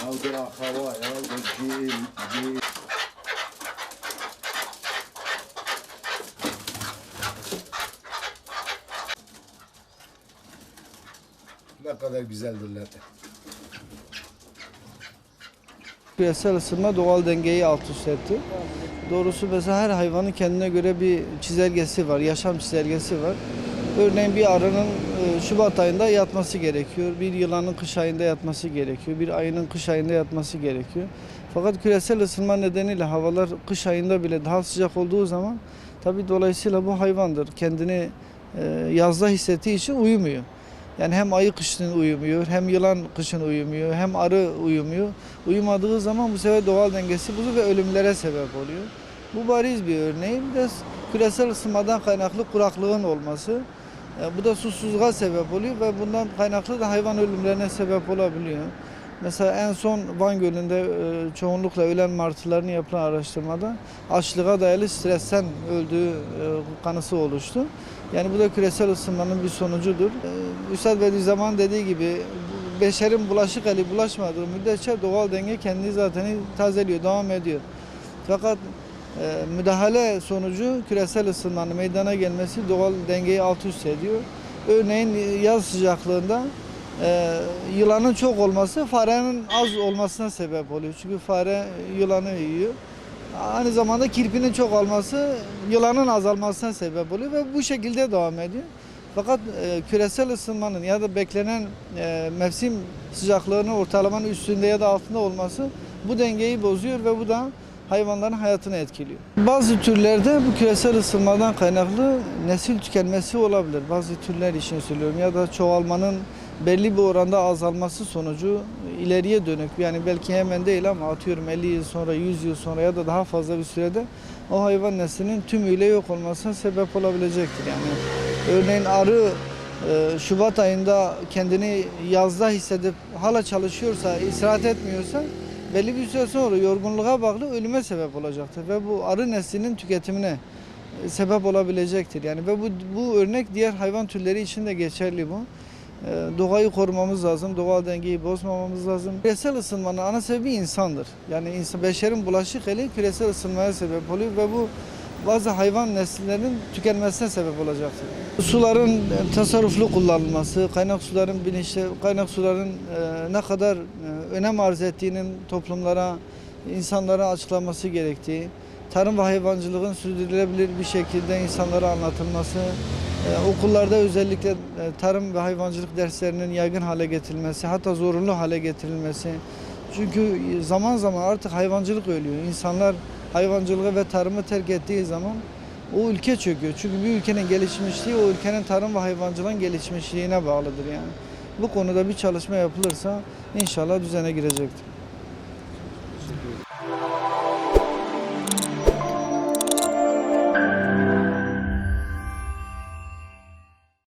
عودة أخوايا عودة جيل جيل Ne kadar güzeldirler. Küresel ısınma doğal dengeyi alt üst etti. Doğrusu mesela her hayvanın kendine göre bir çizelgesi var, yaşam çizelgesi var. Örneğin bir arının e, Şubat ayında yatması gerekiyor, bir yılanın kış ayında yatması gerekiyor, bir ayının kış ayında yatması gerekiyor. Fakat küresel ısınma nedeniyle havalar kış ayında bile daha sıcak olduğu zaman tabii dolayısıyla bu hayvandır. Kendini e, yazda hissettiği için uyumuyor. Yani hem ayı kışın uyumuyor, hem yılan kışın uyumuyor, hem arı uyumuyor. Uyumadığı zaman bu sefer doğal dengesi bozuyor ve ölümlere sebep oluyor. Bu bariz bir örneği. Bir de küresel ısınmadan kaynaklı kuraklığın olması. E, Bu da susuzluğa sebep oluyor ve bundan kaynaklı da hayvan ölümlerine sebep olabiliyor. Mesela en son Van Gölü'nde e, çoğunlukla ölen martıların yapılan araştırmada açlığa dayalı stresten öldüğü e, kanısı oluştu. Yani bu da küresel ısınmanın bir sonucudur. E, Üstad Bediüzzaman dediği gibi beşerin bulaşık eli bulaşmadığı müddetçe doğal denge kendini zaten tazeliyor, devam ediyor. Fakat e, müdahale sonucu küresel ısınmanın meydana gelmesi doğal dengeyi alt üst ediyor. Örneğin yaz sıcaklığında e, yılanın çok olması farenin az olmasına sebep oluyor. Çünkü fare yılanı yiyor. Aynı zamanda kirpinin çok olması yılanın azalmasına sebep oluyor ve bu şekilde devam ediyor. Fakat e, küresel ısınmanın ya da beklenen e, mevsim sıcaklığının ortalamanın üstünde ya da altında olması bu dengeyi bozuyor ve bu da hayvanların hayatını etkiliyor. Bazı türlerde bu küresel ısınmadan kaynaklı nesil tükenmesi olabilir. Bazı türler için söylüyorum ya da çoğalmanın belli bir oranda azalması sonucu ileriye dönük yani belki hemen değil ama atıyorum 50 yıl sonra 100 yıl sonra ya da daha fazla bir sürede o hayvan neslinin tümüyle yok olmasına sebep olabilecektir. Yani örneğin arı e, Şubat ayında kendini yazda hissedip hala çalışıyorsa, istirahat etmiyorsa belli bir süre sonra yorgunluğa bağlı ölüme sebep olacaktır ve bu arı neslinin tüketimine e, sebep olabilecektir. Yani ve bu bu örnek diğer hayvan türleri için de geçerli bu. E, Doğayı korumamız lazım, doğal dengeyi bozmamamız lazım. Küresel ısınmanın ana sebebi insandır. Yani insan, beşerin bulaşık eli küresel ısınmaya sebep oluyor ve bu bazı hayvan nesillerinin tükenmesine sebep olacaktır. Suların e, tasarruflu kullanılması, kaynak suların bilinçli, kaynak suların e, ne kadar e, önem arz ettiğinin toplumlara, insanlara açıklanması gerektiği, tarım ve hayvancılığın sürdürülebilir bir şekilde insanlara anlatılması, e, okullarda özellikle e, tarım ve hayvancılık derslerinin yaygın hale getirilmesi, hatta zorunlu hale getirilmesi. Çünkü zaman zaman artık hayvancılık ölüyor. İnsanlar hayvancılığı ve tarımı terk ettiği zaman o ülke çöküyor. Çünkü bir ülkenin gelişmişliği o ülkenin tarım ve hayvancılığın gelişmişliğine bağlıdır yani. Bu konuda bir çalışma yapılırsa inşallah düzene girecektir.